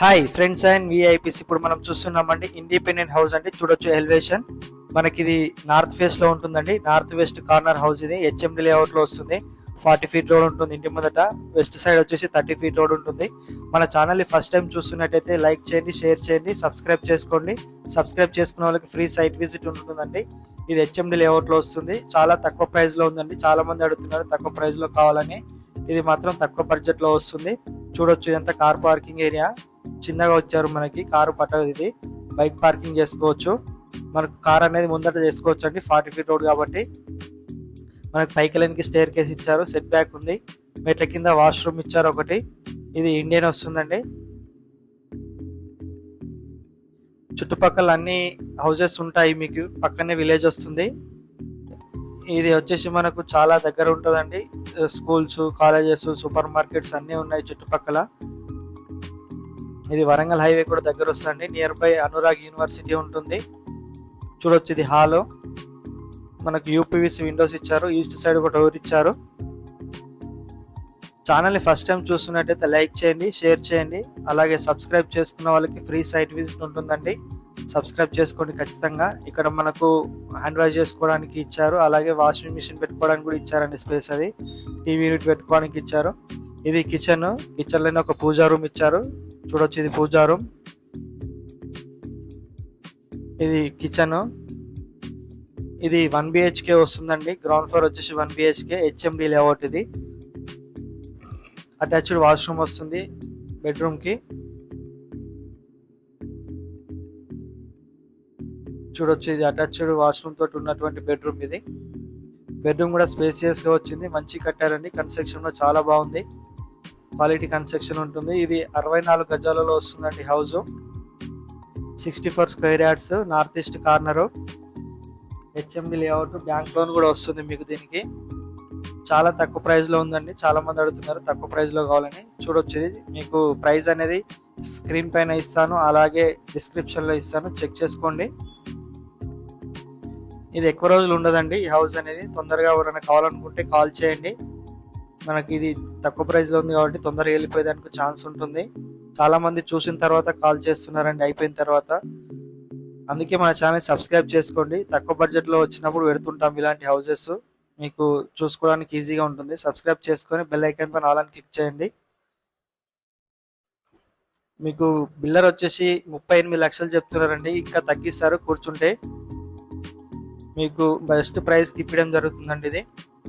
Hi friends and VIPs ఇప్పుడు మనం చూస్తున్నామండి ఇండిపెండెంట్ హౌస్ అంటే చూడొచ్చు ఎలివేషన్ మనకి ఇది నార్త్ ఫేస్లో ఉంటుందండి. నార్త్ వెస్ట్ కార్నర్ హౌస్ ఇది. హెచ్ఎండి లేఅవుట్లో వస్తుంది. ఫార్టీ ఫీట్ రోడ్ ఉంటుంది ఇంటి ముందట. వెస్ట్ సైడ్ వచ్చేసి థర్టీ ఫీట్ రోడ్ ఉంటుంది. మన ఛానల్ని ఫస్ట్ టైం చూస్తున్నట్టయితే లైక్ చేయండి షేర్ చేయండి సబ్స్క్రైబ్ చేసుకోండి. సబ్స్క్రైబ్ చేసుకున్న వాళ్ళకి ఫ్రీ సైట్ విజిట్ ఉంటుందండి. ఇది హెచ్ఎండి లేఅవుట్లో వస్తుంది. చాలా తక్కువ ప్రైస్లో ఉందండి. చాలా మంది అడుగుతున్నారు తక్కువ ప్రైస్లో కావాలని. ఇది మాత్రం తక్కువ బడ్జెట్లో వస్తుంది. చూడొచ్చు ఇదంతా కార్ పార్కింగ్ ఏరియా చిన్నగా వచ్చారు మనకి. కారు పట్టదు ఇది. బైక్ పార్కింగ్ చేసుకోవచ్చు. మనకు కార్ అనేది ముందట చేసుకోవచ్చు అండి. ఫార్టీ ఫీట్ రోడ్ కాబట్టి. మనకు పైకి వెళ్ళడానికి స్టేర్ కేస్ ఇచ్చారు. సెట్ బ్యాక్ ఉంది. మెట్ల కింద వాష్రూమ్ ఇచ్చారు ఒకటి. ఇది ఇండియన్ వస్తుందండి. చుట్టుపక్కల అన్ని హౌసెస్ ఉంటాయి మీకు. పక్కనే విలేజ్ వస్తుంది. ఇది వచ్చేసి మనకు చాలా దగ్గర ఉంటుందండి. స్కూల్స్ కాలేజెస్ సూపర్ మార్కెట్స్ అన్నీ ఉన్నాయి చుట్టుపక్కల. ఇది వరంగల్ హైవే కూడా దగ్గర వస్తుంది నియర్ బై అనురాగ్ యూనివర్సిటీ ఉంటుంది. చూడొచ్చు ఇది హాల్ మనకు యూపీవీసీ విండోస్ ఇచ్చారు. ఈస్ట్ సైడ్ ఒక డోర్ ఇచ్చారు. ఛానల్ని ఫస్ట్ టైం చూస్తున్నట్టయితే లైక్ చేయండి షేర్ చేయండి. అలాగే సబ్స్క్రైబ్ చేసుకున్న వాళ్ళకి ఫ్రీ సైట్ విజిట్ ఉంటుందండి. సబ్స్క్రైబ్ చేసుకోండి ఖచ్చితంగా. ఇక్కడ మనకు హ్యాండ్ వాష్ చేసుకోవడానికి ఇచ్చారు. అలాగే వాషింగ్ మిషన్ పెట్టుకోవడానికి కూడా ఇచ్చారండి స్పేస్ అది. టీవీ యూనిట్ పెట్టుకోవడానికి ఇచ్చారు. ఇది కిచెన్ కిచెన్లోనే ఒక పూజా రూమ్ ఇచ్చారు. చూడొచ్చు ఇది పూజా రూమ్ ఇది కిచెన్. ఇది వన్ బిహెచ్కే వస్తుందండి. గ్రౌండ్ ఫ్లోర్ వచ్చేసి వన్ బిహెచ్కే హెచ్ఎండి లేఅవుట్ ఇది. అటాచ్డ్ వాష్రూమ్ వస్తుంది బెడ్రూమ్కి. చూడొచ్చు ఇది అటాచ్డ్ వాష్రూమ్ తోటి ఉన్నటువంటి బెడ్రూమ్ ఇది. బెడ్రూమ్ కూడా స్పేసియస్గా వచ్చింది. మంచి కట్టారండి. కన్స్ట్రక్షన్లో చాలా బాగుంది. క్వాలిటీ కన్స్ట్రక్షన్ ఉంటుంది. ఇది అరవై నాలుగు గజాలలో వస్తుందండి house sixty four square yards north east corner. HMB layout bank loan కూడా వస్తుంది మీకు దీనికి. చాలా తక్కువ ప్రైస్లో ఉందండి. చాలా మంది అడుగుతున్నారు తక్కువ ప్రైస్లో కావాలని. చూడొచ్చేది. మీకు ప్రైస్ అనేది స్క్రీన్ పైన ఇస్తాను. అలాగే డిస్క్రిప్షన్లో ఇస్తాను. చెక్ చేసుకోండి. ఇది ఎక్కువ రోజులు ఉండదండి. ఈ హౌస్ అనేది తొందరగా ఎవరైనా కావాలనుకుంటే కాల్ చేయండి. మనకి ఇది తక్కువ ప్రైస్లో ఉంది కాబట్టి తొందరగా వెళ్ళిపోయేదానికి ఛాన్స్ ఉంటుంది. చాలామంది చూసిన తర్వాత కాల్ చేస్తున్నారండి అయిపోయిన తర్వాత. అందుకే మన ఛానల్ సబ్స్క్రైబ్ చేసుకోండి. తక్కువ బడ్జెట్లో వచ్చినప్పుడు పెడుతుంటాం ఇలాంటి హౌసెస్ మీకు చూసుకోవడానికి ఈజీగా ఉంటుంది. సబ్స్క్రైబ్ చేసుకొని బెల్ ఐకాన్ పైన ఆల్ అని క్లిక్ చేయండి. మీకు బిల్లర్ వచ్చేసి ముప్పై ఎనిమిది లక్షలు చెప్తున్నారండి. ఇంకా తగ్గిస్తారు కూర్చుంటే. మీకు బెస్ట్ ప్రైస్కి ఇప్పడం జరుగుతుందండి ఇది.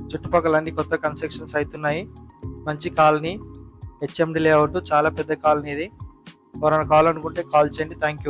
చుట్టుపక్కల అన్ని కొత్త కన్స్ట్రక్షన్స్ అవుతున్నాయి. మంచి కాలనీ హెచ్ఎండి లేఅవుట్ చాలా పెద్ద కాలనీ ఇది. ఎవరైనా కావాలనుకుంటే కాల్ చేయండి. Thank you